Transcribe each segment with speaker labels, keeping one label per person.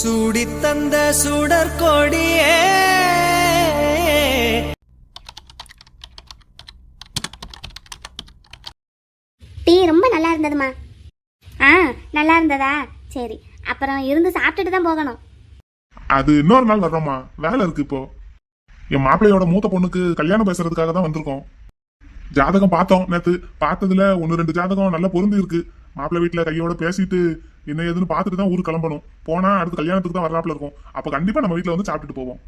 Speaker 1: சூடித் தந்த சுடற்கொடியே
Speaker 2: டீ ரொம்ப நல்லா இருந்ததுமா. ஆ நல்லா இருந்ததா? சரி அப்புறம் இருந்து சாப்பிட்டுட்டு தான் போகணும்.
Speaker 3: அது இன்னொரு நாள் வர்றோம்மா. வேலை இருக்கு இப்போ. என் மாப்பிள்ளையோட மூத்த பொண்ணுக்கு கல்யாணம் பேசுறதுக்காக தான் வந்திருக்கோம். ஜாதகம் பார்த்தோம் நேத்து. பார்த்ததுல ஒன்னு ரெண்டு ஜாதகம் நல்லா பொருந்தி இருக்கு மாப்பிள்ளை வீட்டுல கையோட பேசிட்டு என்ன ஏதுன்னு பார்த்துட்டு தான் ஊருக்கு கிளம்பணும். போனா அடுத்து கல்யாணத்துக்கு தான் வர்றாப்புல இருக்கும். அப்ப கண்டிப்பா நம்ம வீட்டுல வந்து சாப்பிட்டுட்டு போவோம்.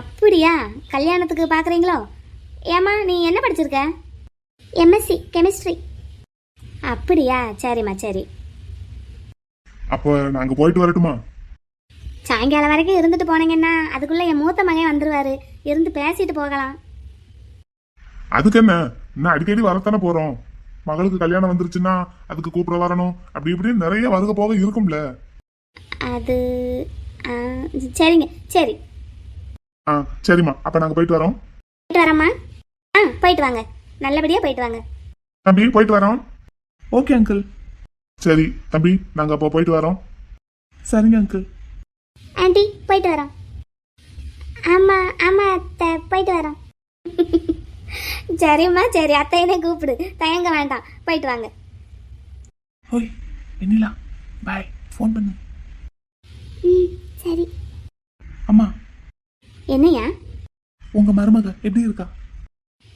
Speaker 2: அப்படியா? கல்யாணத்துக்கு பார்க்குறீங்களோ? ஏம்மா நீ என்ன படிச்சிருக்க? எம்எஸ்சி கெமிஸ்ட்ரி அப்படியா? சரிம்மா சரி.
Speaker 3: அப்போ நாங்க போயிட்டு வரட்டுமா?
Speaker 2: சாயங்காலம் வரைக்கும் இருந்துட்டு போனீங்கன்னா அதுக்குள்ளே என் மூத்த மகன் வந்துருவாரு. இருந்து பேசிட்டு போகலாம்.
Speaker 3: அதுக்கு என்ன? இன்னும் அடிக்கடி வரத்தானே போறோம். மகளுக்கு கல்யாணம் வந்துருச்சுன்னா அதுக்கு கூப்பிட வரணும். அப்படி இப்படின்னு நிறைய வருக போக இருக்கும்ல.
Speaker 2: அது ஆ, சரிங்க. சரி.
Speaker 3: ஆ சரிம்மா. அப்ப நாங்க போயிட்டு வரோம்.
Speaker 2: போயிட்டு வரேம்மா. ஆ போயிட்டு வாங்க. நல்லபடியாக போயிட்டு வாங்க.
Speaker 3: தம்பி போயிட்டு வரோம்.
Speaker 4: Okay uncle.
Speaker 3: சரி தம்பி நாங்க அப்போ போயிட்டு வரோம்.
Speaker 4: சரிங்க அங்கிள்.
Speaker 2: ஆண்டி போயிட்டு வரோம். ஆமாம் ஆமாம் அத்தை போயிட்டு வரோம். சரிம்மா சரி அத்தையனே கூப்பிடு. தயங்க வேண்டாம். போயிட்டு வாங்க.
Speaker 4: ஓய் வெண்ணிலா. பாய் ஃபோன் பண்ணு.
Speaker 2: ம் சரி.
Speaker 4: அம்மா.
Speaker 2: என்னையா?
Speaker 4: உங்க மருமக எப்படி இருக்கா?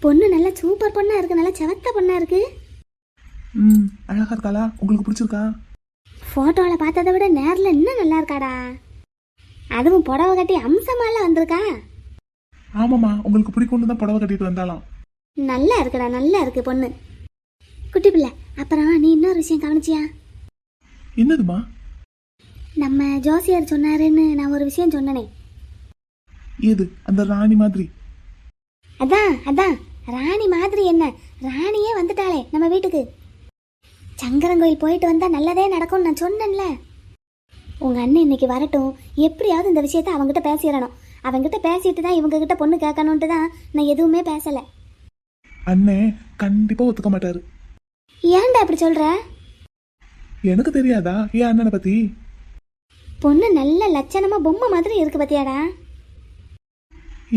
Speaker 2: பொண்ணு நல்லா சூப்பர் பொண்ணா இருக்கு நல்லா செவத்த பொண்ணா இருக்கு.
Speaker 4: ம் அழகா இருக்காளா? உங்களுக்கு பிடிச்சிருக்கா?
Speaker 2: ஃபோட்டோவில் பார்த்ததை விட நேரில் இன்னும் நல்லா இருக்காடா. அதுவும் புடவை கட்டி அம்சமால வந்திருக்கா.
Speaker 4: ஆமாம்மா உங்களுக்கு பிடிக்கும்னு தான் புடவை கட்டிட்டு வந்தாலாம்
Speaker 2: நல்லா இருக்குடா நல்லா இருக்கு பொண்ணு. குட்டி பிள்ளை அப்புறம் நீ இன்னொரு விஷயம் கவனிச்சியா?
Speaker 4: என்னதுமா?
Speaker 2: நம்ம ஜோசியர் சொன்னாருன்னு நான் ஒரு விஷயம் சொன்னனே.
Speaker 4: ஏது அந்த ராணி மாதிரி.
Speaker 2: அதான் அதான். ராணி மாதிரி என்ன? ராணியே வந்துட்டாளே நம்ம வீட்டுக்கு. சங்கரங்கோயில் போயிட்டு வந்தா நல்லதே நடக்கும்னு நான் சொன்னேன்ல. உங்க அண்ணன் இன்னைக்கு வரட்டும். எப்படியாவது இந்த விஷயத்த அவங்ககிட்ட பேசிடணும். அவங்கிட்ட பேசிட்டு தான் இவங்க கிட்ட பொண்ணு கேட்கணுன்ட்டு தான் நான் எதுவுமே பேசல.
Speaker 4: அண்ணே கண்டிப்பா ஒத்துக்க மாட்டாரு.
Speaker 2: ஏன்டா அப்படி சொல்ற?
Speaker 4: எனக்கு தெரியாதா? ஏன் அண்ணனை பத்தி?
Speaker 2: பொண்ணு நல்ல லட்சணமா பொம்மை மாதிரி இருக்கு பத்தியாடா.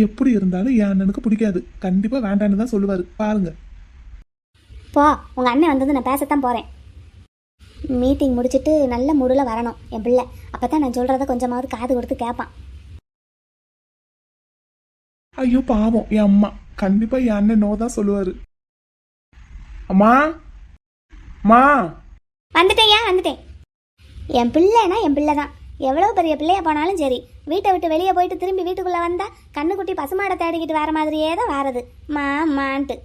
Speaker 4: எப்படி இருந்தாலும் என் அண்ணனுக்கு பிடிக்காது. கண்டிப்பா வேண்டான்னு தான் சொல்லுவாரு. பாருங்க.
Speaker 2: போ உங்க அண்ணன் வந்தது நான் பேசத்தான் போறேன். மீட்டிங் முடிச்சிட்டு நல்ல மூடுல வரணும் என் பிள்ளை. அப்பதான் நான் சொல்றத கொஞ்சமாவது காது கொடுத்து கேட்பான்
Speaker 4: ஐயோ பாவம் என் அம்மா. கண்டிப்பா என் அண்ணன் நோ தான் சொல்லுவாரு. அம்மா அம்மா.
Speaker 2: வந்துட்டேயா வந்துட்டேன். என் பிள்ளைனா என் பிள்ளை தான். எவ்வளோ பெரிய பிள்ளையா போனாலும் சரி வீட்டை விட்டு வெளியே போயிட்டு திரும்பி வீட்டுக்குள்ளே வந்தால் கண்ணுக்குட்டி பசுமாடை தேடிக்கிட்டு வர மாதிரியே தான் வாரது. மா மான்ட்டு.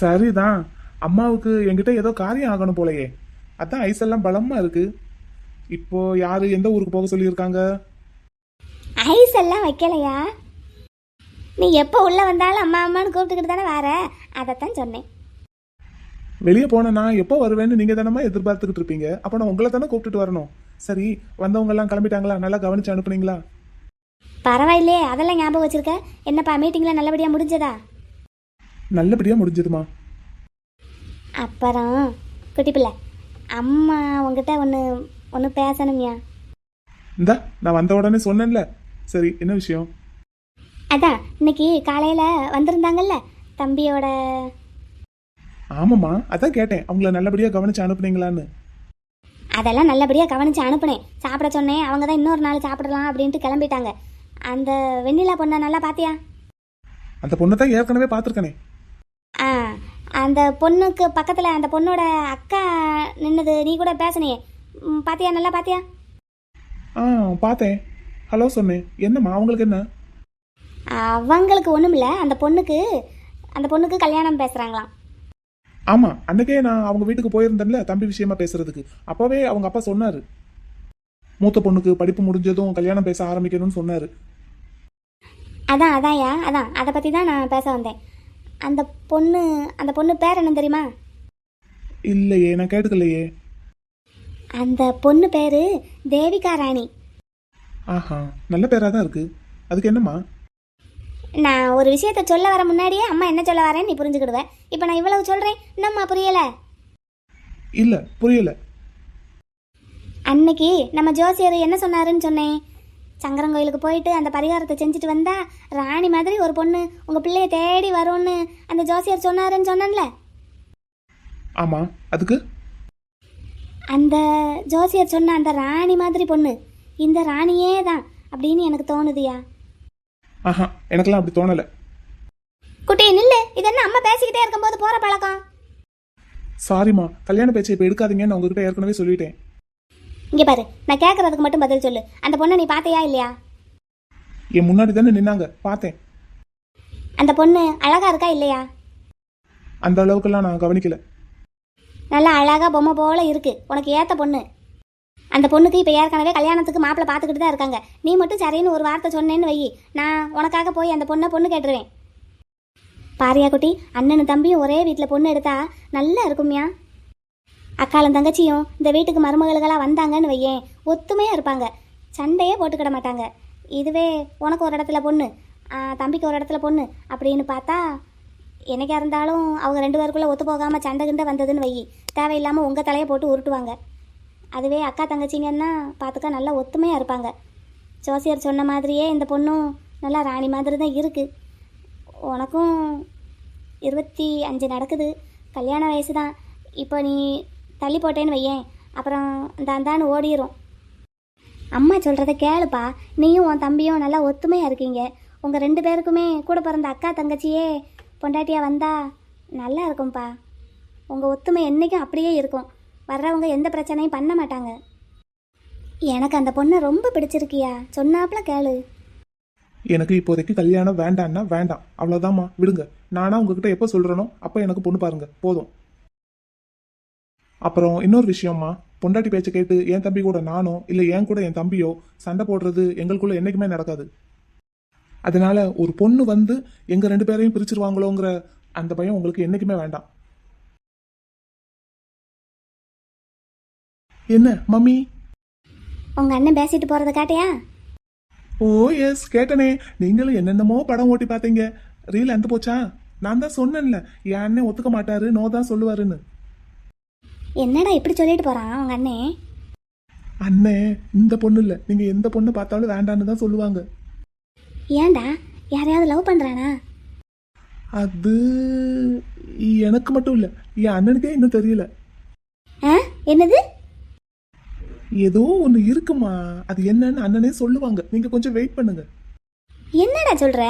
Speaker 4: சரிதான். அம்மாவுக்கு என்கிட்ட ஏதோ காரியம் ஆகணும் போலயே. அதான் ஐஸ் எல்லாம் பலமா இருக்கு. இப்போ யாரு எந்த ஊருக்கு போக சொல்லியிருக்காங்க?
Speaker 2: ஐஸ் எல்லாம் வைக்கலையா? நீ எப்போ உள்ளே வந்தாலும் அம்மா அம்மான்னு கூப்பிட்டுக்கிட்டு தானே வர? அதைத்தான் சொன்னேன்.
Speaker 4: வெளியே போன நான் எப்போ வருவேன்னு நீங்க தானமா எதிர்பார்த்துக்கிட்டு இருப்பீங்க. அப்போ நான் உங்களை தானே கூப்பிட்டுட்டு வரணும். சரி வந்தவங்க எல்லாம் கிளம்பிட்டாங்களா? நல்லா கவனிச்சு அனுப்புனீங்களா?
Speaker 2: பரவாயில்லையே அதெல்லாம் ஞாபகம் வச்சிருக்க? என்னப்பா மீட்டிங்கில் நல்லபடியாக முடிஞ்சதா?
Speaker 4: நல்லபடியா முடிஞ்சதுமா.
Speaker 2: அப்புறம் குட்டி பிள்ளை அம்மா உங்ககிட்ட ஒன்று ஒன்று பேசணும்யா.
Speaker 4: இந்தா நான் வந்த உடனே சொன்னேன்ல. சரி என்ன விஷயம்?
Speaker 2: அதான் இன்னைக்கு காலையில் வந்திருந்தாங்கல்ல தம்பியோட
Speaker 4: ஆமாம்மா அதான் கேட்டேன். அவங்கள நல்லபடியா கவனிச்சு அனுப்புனீங்களான்னு.
Speaker 2: அதெல்லாம் நல்லபடியாக கவனித்து அனுப்புனேன். சாப்பிட சொன்னேன் அவங்க தான் இன்னொரு நாள் சாப்பிடலாம் அப்படின்ட்டு கிளம்பிட்டாங்க. அந்த வெண்ணிலா பொண்ணை நல்லா பார்த்தியா
Speaker 4: அந்த பொண்ணை தான் ஏற்கனவே பார்த்துருக்கனே.
Speaker 2: ஆ அந்த பொண்ணுக்கு பக்கத்தில் அந்த பொண்ணோட அக்கா நின்னது நீ கூட பேசுனியே. ம், பாத்தியா நல்லா பாத்தியா?
Speaker 4: ஆ பார்த்தேன். ஹலோ சொன்னேன். என்னம்மா அவங்களுக்கு என்ன?
Speaker 2: அவங்களுக்கு ஒன்றும் அந்த பொண்ணுக்கு அந்த பொண்ணுக்கு கல்யாணம் பேசுகிறாங்களாம்
Speaker 4: ஆமா அன்னைக்கே நான் அவங்க வீட்டுக்கு போயிருந்தேன்ல தம்பி விஷயமா பேசுறதுக்கு. அப்பவே அவங்க அப்பா சொன்னாரு. மூத்த பொண்ணுக்கு படிப்பு முடிஞ்சதும் கல்யாணம் பேச ஆரம்பிக்கணும்னு சொன்னாரு.
Speaker 2: அதான் அதான்யா அதான். அதை பற்றி தான் நான் பேச வந்தேன். அந்த பொண்ணு அந்த பொண்ணு பேர் என்ன தெரியுமா?
Speaker 4: இல்லையே நான் கேட்டுக்கலையே.
Speaker 2: அந்த பொண்ணு பேர் தேவிகா ராணி.
Speaker 4: ஆஹா நல்ல பேரா தான் இருக்கு. அதுக்கு என்னம்மா?
Speaker 2: நான் ஒரு விஷயத்த சொல்ல வர முன்னாடியே அம்மா என்ன சொல்ல வரேன்னு நீ புரிஞ்சுக்கிடுவேன் இப்போ நான் இவ்வளவு சொல்கிறேன் என்னம்மா புரியலை?
Speaker 4: இல்ல புரியல.
Speaker 2: அன்னைக்கு நம்ம ஜோசியர் என்ன சொன்னாருன்னு சொன்னேன். சங்கரங்கோயிலுக்கு போயிட்டு அந்த பரிகாரத்தை செஞ்சுட்டு வந்தா ராணி மாதிரி ஒரு பொண்ணு உங்க பிள்ளைய தேடி வரும்னு அந்த ஜோசியர் சொன்னாருன்னு சொன்னேன்ல.
Speaker 4: ஆமா அதுக்கு?
Speaker 2: அந்த ஜோசியர் சொன்ன அந்த ராணி மாதிரி பொண்ணு இந்த ராணியே தான் அப்படின்னு எனக்கு தோணுதுயா?
Speaker 4: ஆஹா எனக்கெல்லாம் அப்படி தோணல.
Speaker 2: குட்டி நில்லு. இது என்ன அம்மா பேசிக்கிட்டே இருக்கும்போது போற பழக்கம்?
Speaker 4: சாரிம்மா கல்யாண பேச்சை இப்போ எடுக்காதீங்கன்னு நான் உங்ககிட்ட ஏற்கனவே சொல்லிட்டேன்.
Speaker 2: இங்க பாரு நான் கேட்கறதுக்கு மட்டும் பதில் சொல்லு. அந்த பொண்ணை நீ பார்த்தியா இல்லையா?
Speaker 4: என் முன்னாடி தானே நின்னாங்க. பார்த்தேன்.
Speaker 2: அந்த பொண்ணு அழகா இருக்கா இல்லையா?
Speaker 4: அந்த அளவுக்கெல்லாம் நான் கவனிக்கல.
Speaker 2: நல்லா அழகா பொம்மை போல இருக்கு. உனக்கு ஏத்த பொண்ணு. அந்த பொண்ணுக்கு இப்போ ஏற்கனவே கல்யாணத்துக்கு மாப்பிள்ளை பார்த்துக்கிட்டு தான் இருக்காங்க. நீ மட்டும் சரின்னு ஒரு வார்த்தை சொன்னேன்னு வை நான் உனக்காக போய் அந்த பொண்ணை பொண்ணு கேட்டுருவேன். பாரியா குட்டி அண்ணனும் தம்பியும் ஒரே வீட்டில் பொண்ணு எடுத்தா நல்லா இருக்கும்யா அக்காலும் தங்கச்சியும் இந்த வீட்டுக்கு மருமகளுக்கெல்லாம் வந்தாங்கன்னு வையேன் ஒத்துமையாக இருப்பாங்க. சண்டையே போட்டுக்கிட மாட்டாங்க. இதுவே உனக்கு ஒரு இடத்துல பொண்ணு தம்பிக்கு ஒரு இடத்துல பொண்ணு அப்படின்னு பார்த்தா என்னைக்கா இருந்தாலும் அவங்க ரெண்டு பேருக்குள்ளே ஒத்து போகாமல் சண்டை கிண்டை வந்ததுன்னு வை தேவையில்லாமல் உங்கள் தலையை போட்டு உருட்டுவாங்க. அதுவே அக்கா தங்கச்சிங்கன்னா பார்த்துக்க நல்லா ஒத்துமையாக இருப்பாங்க. ஜோசியர் சொன்ன மாதிரியே இந்த பொண்ணும் நல்லா ராணி மாதிரி தான் இருக்குது உனக்கும் இருபத்தி அஞ்சு நடக்குது. கல்யாண வயசு தான் இப்போ நீ தள்ளி போட்டேன்னு வையேன். அப்புறம் இந்த ஓடிடும் ஓடிரும். அம்மா சொல்கிறத கேளுப்பா. நீயும் உன் தம்பியும் நல்லா ஒத்துமையாக இருக்கீங்க. உங்கள் ரெண்டு பேருக்குமே கூட பிறந்த அக்கா தங்கச்சியே பொண்டாட்டியாக வந்தா நல்லா இருக்கும்ப்பா உங்கள் ஒத்துமை என்றைக்கும் அப்படியே இருக்கும். வர்றவங்க எந்த பிரச்சனையும் பண்ண மாட்டாங்க. எனக்கு அந்த பொண்ணை ரொம்ப பிடிச்சிருக்கியா? சொன்னாப்புல கேளு.
Speaker 4: எனக்கு இப்போதைக்கு கல்யாணம் வேண்டான்னா வேண்டாம். அவ்வளோதாம்மா விடுங்க. நானா உங்ககிட்ட எப்போ சொல்கிறேனோ அப்போ எனக்கு பொண்ணு பாருங்க. போதும். அப்புறம் இன்னொரு விஷயம்மா. பொண்டாட்டி பேச்சை கேட்டு என் தம்பி கூட நானோ இல்லை என் கூட என் தம்பியோ சண்டை போடுறது எங்களுக்குள்ள என்றைக்குமே நடக்காது. அதனால ஒரு பொண்ணு வந்து எங்கள் ரெண்டு பேரையும் பிரிச்சிருவாங்களோங்கிற அந்த பையன் உங்களுக்கு என்றைக்குமே வேண்டாம். என்ன மம்மி?
Speaker 2: உங்கள் அண்ணன் பேசிட்டு போகிறத காட்டியா?
Speaker 4: ஓ எஸ் கேட்டனே. நீங்களும் என்னென்னமோ படம் ஓட்டி பார்த்தீங்க. ரீல் அந்த போச்சா? நான் தான் சொன்னேன்ல என் அண்ணன் ஒத்துக்க மாட்டாரு நோ தான் சொல்லுவாருன்னு.
Speaker 2: என்னடா இப்படி சொல்லிட்டு போகிறான் உங்கள் அண்ணன்
Speaker 4: அண்ணே இந்த பொண்ணு இல்லை. நீங்க எந்த பொண்ணு பார்த்தாலும் வேண்டான்னு தான் சொல்லுவாங்க.
Speaker 2: ஏன்டா? யாரையாவது லவ் பண்ணுறானா
Speaker 4: அது எனக்கு மட்டும் இல்லை என் அண்ணனுக்கே இன்னும் தெரியல.
Speaker 2: என்னது?
Speaker 4: ஏதோ ஒன்று இருக்குமா? அது என்னன்னு அண்ணனே சொல்லுவாங்க. நீங்க கொஞ்சம் வெயிட் பண்ணுங்க.
Speaker 2: என்னடா சொல்கிற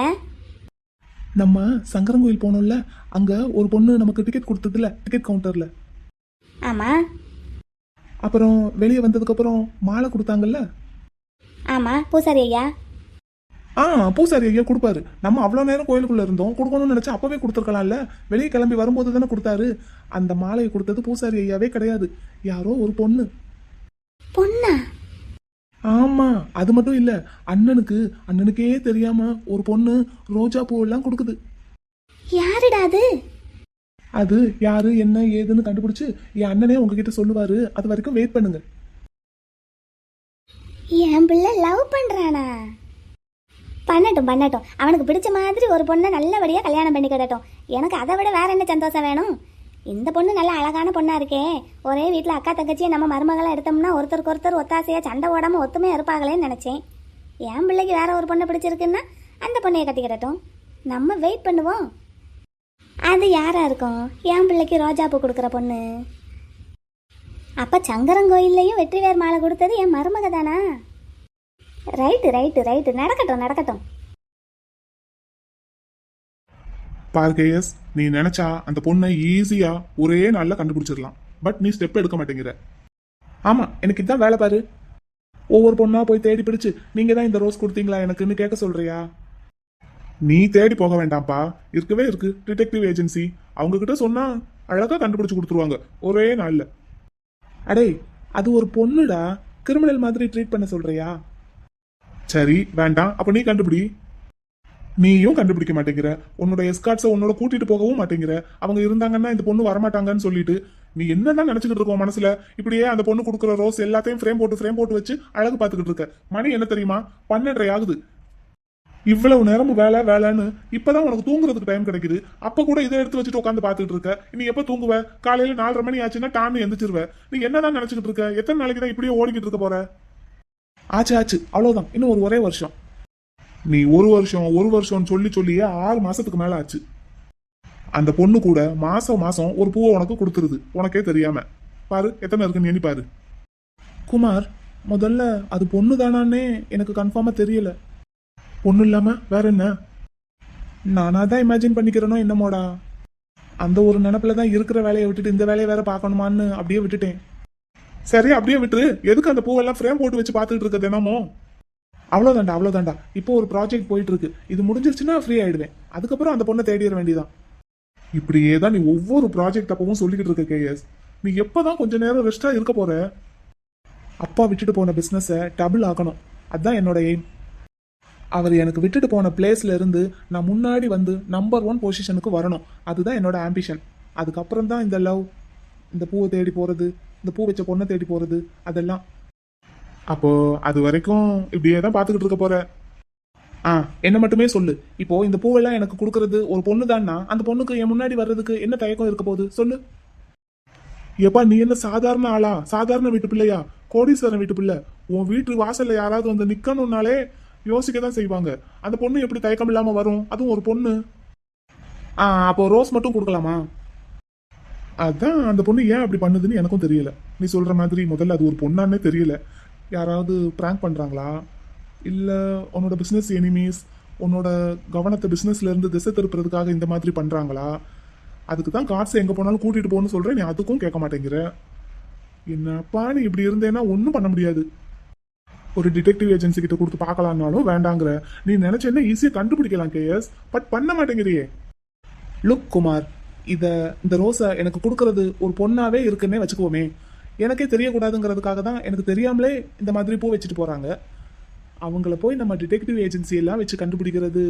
Speaker 4: நம்ம சங்கரங்கோயில் போனோம்ல அங்க ஒரு பொண்ணு நமக்கு டிக்கெட் கொடுத்ததுல டிக்கெட் கவுண்டர்ல
Speaker 2: ஆமாம்
Speaker 4: அப்புறம் வெளியே வந்ததுக்கு அப்புறம் மாலை கொடுத்தாங்கல்ல?
Speaker 2: ஆமாம் பூசாரி ஐயா.
Speaker 4: ஆ பூசாரி ஐயா கொடுப்பாரு. நம்ம அவ்வளோ நேரம் கோயிலுக்குள்ள இருந்தோம். கொடுக்கணும்னு நினைச்சா அப்பவே கொடுத்துருக்கலாம்ல. வெளியே கிளம்பி வரும்போது தானே கொடுத்தாரு. அந்த மாலையை கொடுத்தது பூசாரி ஐயாவே கிடையாது. யாரோ ஒரு பொண்ணு.
Speaker 2: பொண்ணா?
Speaker 4: ஆமா அது மட்டும் இல்ல. அண்ணனுக்கு அண்ணனுக்கே தெரியாம ஒரு பொண்ணு ரோஜா பூ எல்லாம் கொடுக்குது.
Speaker 2: யாருடா அது?
Speaker 4: அது யாரு என்ன ஏதுன்னு கண்டுபிடிச்சு என் அண்ணனே உங்ககிட்ட சொல்லுவாரு. அது வரைக்கும் வெயிட் பண்ணுங்க.
Speaker 2: என் பிள்ளை லவ் பண்ணுறானா பண்ணட்டும் பண்ணட்டும். அவனுக்கு பிடிச்ச மாதிரி ஒரு பொண்ணை நல்லபடியாக கல்யாணம் பண்ணி கிடட்டும். எனக்கு அதை விட வேற என்ன சந்தோஷம் வேணும்? இந்த பொண்ணு நல்ல அழகான பொண்ணா இருக்கே. ஒரே வீட்டில் அக்கா தங்கச்சியை நம்ம மருமகளை எடுத்தோம்னா ஒருத்தருக்கு ஒருத்தர் ஒத்தாசையாக சண்டை ஓடாமல் ஒத்துமையாக இருப்பாங்களேன்னு நினச்சேன். என் பிள்ளைக்கு வேற ஒரு பொண்ணை பிடிச்சிருக்குன்னா அந்த பொண்ணையை கட்டிக்கிடட்டும் நம்ம வெயிட் பண்ணுவோம். அது யாரா இருக்கும்? என் பிள்ளைக்கு ரோஜா பூ கொடுக்குற பொண்ணு. அப்போ சங்கரங்கோயில்லையும் வெற்றிவேர் மாலை கொடுத்தது என் மருமக தானா? ரைட்டு ரைட்டு ரைட்டு நடக்கட்டும் நடக்கட்டும்.
Speaker 3: பார்கேயஸ் நீ நினைச்சா அந்த பொண்ணை ஈஸியா ஒரே நாள்ல கண்டுபிடிச்சிடலாம். பட் நீ ஸ்டெப் எடுக்க மாட்டேங்கிற.
Speaker 4: ஆமா எனக்கு இதான் வேலை பாரு. ஒவ்வொரு பொண்ணா போய் தேடி பிடிச்சு நீங்க தான் இந்த ரோஸ் கொடுத்தீங்களா எனக்குன்னு கேட்க சொல்றியா?
Speaker 3: நீ தேடி போக வேண்டாம்ப்பா. இருக்கவே இருக்கு. டிடெக்டிவ் ஏஜென்சி அவங்க கிட்ட சொன்னா அழகா கண்டுபிடிச்சு கொடுத்துருவாங்க. ஒரே நாள்ல.
Speaker 4: அடே அது ஒரு பொண்ணுடா. கிரிமினல் மாதிரி ட்ரீட் பண்ண சொல்றியா?
Speaker 3: சரி வேண்டாம். அப்ப நீ கண்டுபிடி. நீயும் கண்டுபிடிக்க மாட்டேங்கிற? உன்னோட எஸ்கார்ட்ஸை உன்னோட கூட்டிட்டு போகவும் மாட்டேங்கிற. அவங்க இருந்தாங்கன்னா இந்த பொண்ணு வரமாட்டாங்கன்னு சொல்லிட்டு நீ என்னென்ன நினைச்சுக்கிட்டு இருக்கோம் மனசுல? இப்படியே அந்த பொண்ணு கொடுக்குற ரோஸ் எல்லாத்தையும் ஃப்ரேம் போட்டு ஃப்ரேம் போட்டு வச்சு அழகு பார்த்துக்கிட்டு இருக்க. மணி என்ன தெரியுமா? பன்னெண்டரை ஆகுது. இவ்வளவு நேரமும் வேலை வேலைன்னு இப்பதான் உனக்கு தூங்குறதுக்கு டைம் கிடைக்குது. அப்ப கூட இதை எடுத்து வச்சுட்டு உட்காந்து பாத்துட்டு இருக்க. நீ எப்ப தூங்குவ? காலையில நாலரை மணி ஆச்சுன்னா டான்னு எந்திரிச்சிருவ. நீ என்னதான் நினைச்சுக்கிட்டு இருக்க? எத்தனை நாளைக்கு தான் இப்படியே ஓடிக்கிட்டு இருக்க போற?
Speaker 4: ஆச்சு ஆச்சு. அவ்வளவுதான். இன்னும் ஒரு ஒரே வருஷம்.
Speaker 3: நீ ஒரு வருஷம் ஒரு வருஷம்னு சொல்லி சொல்லியே ஆறு மாசத்துக்கு மேல ஆச்சு. அந்த பொண்ணு கூட மாசம் மாசம் ஒரு பூவை உனக்கு கொடுத்துருது. உனக்கே தெரியாம. பாரு எத்தனை இருக்குன்னு எண்ணி பாரு.
Speaker 4: குமார் முதல்ல அது பொண்ணு தானான்னே எனக்கு கன்ஃபார்மா தெரியல.
Speaker 3: பொண்ணு இல்லாம வேற என்ன?
Speaker 4: நானா தான் இமேஜின் பண்ணிக்கிறேனோ என்னமோடா? அந்த ஒரு நினப்புல தான் இருக்கிற வேலையை விட்டுட்டு இந்த வேலையை வேற பார்க்கணுமான்னு அப்படியே விட்டுட்டேன்.
Speaker 3: சரி அப்படியே விட்டுரு. எதுக்கு அந்த பூவெல்லாம் ஃப்ரேம் போட்டு வச்சு பார்த்துட்டு இருக்க தினமும்
Speaker 4: அவ்வளோதாண்டா அவ்வளோதாண்டா இப்போ ஒரு ப்ராஜெக்ட் போயிட்டு இருக்கு இது முடிஞ்சிருச்சுன்னா ஃப்ரீ ஆயிடுவேன். அதுக்கப்புறம் அந்த பொண்ணை தேடிட வேண்டியதான்
Speaker 3: இப்படியே தான் நீ ஒவ்வொரு ப்ராஜெக்ட் அப்பவும் சொல்லிக்கிட்டு இருக்க கேஎஸ் நீ எப்போதான் கொஞ்ச நேரம் ரெஸ்டா இருக்க போற?
Speaker 4: அப்பா விட்டுட்டு போன பிஸ்னஸை டபுள் ஆக்கணும். அதுதான் என்னோட எய்ம் அவர் எனக்கு விட்டுட்டு போன பிளேஸ்ல இருந்து நான் முன்னாடி வந்து நம்பர் ஒன் பொசிஷனுக்கு வரணும். அதுதான் என்னோட ஆம்பிஷன் அதுக்கப்புறம் தான் இந்த லவ் இந்த பூவை தேடி போறது இந்த பூ வச்ச பொண்ணை தேடி போறது அதெல்லாம்.
Speaker 3: அப்போ அது வரைக்கும் இப்படியே தான் பார்த்துக்கிட்டு இருக்க போற.
Speaker 4: ஆ என்ன மட்டுமே சொல்லு. இப்போ இந்த பூவெல்லாம் எனக்கு கொடுக்கறது ஒரு பொண்ணு தான்னா அந்த பொண்ணுக்கு என் முன்னாடி வர்றதுக்கு என்ன தயக்கம் இருக்க போகுது? சொல்லு.
Speaker 3: எப்பா நீ என்ன சாதாரண ஆளா? சாதாரண வீட்டு பிள்ளையா? கோடீஸ்வரன் வீட்டு பிள்ளை. உன் வீட்டு வாசல்ல யாராவது வந்து நிக்கணும்னாலே யோசிக்க தான் செய்வாங்க. அந்த பொண்ணு எப்படி தயக்கம் இல்லாம வரும்? அதுவும் ஒரு பொண்ணு.
Speaker 4: ஆ அப்போ ரோஸ் மட்டும் கொடுக்கலாமா?
Speaker 3: அதான் அந்த பொண்ணு ஏன் அப்படி பண்ணுதுன்னு எனக்கும் தெரியல. நீ சொல்ற மாதிரி முதல்ல அது ஒரு பொண்ணான்னே தெரியல. யாராவது ப்ராங்க் பண்ணுறாங்களா இல்லை உன்னோட பிஸ்னஸ் எனிமீஸ் உன்னோட கவனத்தை பிஸ்னஸ்லேருந்து திசை திருப்புறதுக்காக இந்த மாதிரி பண்ணுறாங்களா அதுக்கு தான் காசு எங்கே போனாலும் கூட்டிகிட்டு போகணும்னு சொல்கிறேன் நீ அதுக்கும் கேட்க மாட்டேங்கிற. என்னப்பா நீ இப்படி இருந்தேன்னா ஒன்றும் பண்ண முடியாது. ஒரு டிடெக்டிவ் ஏஜென்சி கிட்ட கொடுத்து பார்க்கலான்னாலும் வேண்டாங்கிற. நீ நினைச்சேன்னா ஈஸியாக கண்டுபிடிக்கலாம் கேஎஸ் பட் பண்ண மாட்டேங்கிறியே.
Speaker 4: லுக் குமார் இதை இந்த ரோஸை எனக்கு கொடுக்கறது ஒரு பொண்ணாவே இருக்குன்னே வச்சுக்குவோமே எனக்கே தெரியக்கூடாதுங்கிறதுக்காக தான் எனக்கு தெரியாமலே இந்த மாதிரி பூ வச்சுட்டு போகிறாங்க அவங்கள போய் நம்ம டிடெக்டிவ் ஏஜென்சி எல்லாம் வச்சு கண்டுபிடிக்கிறது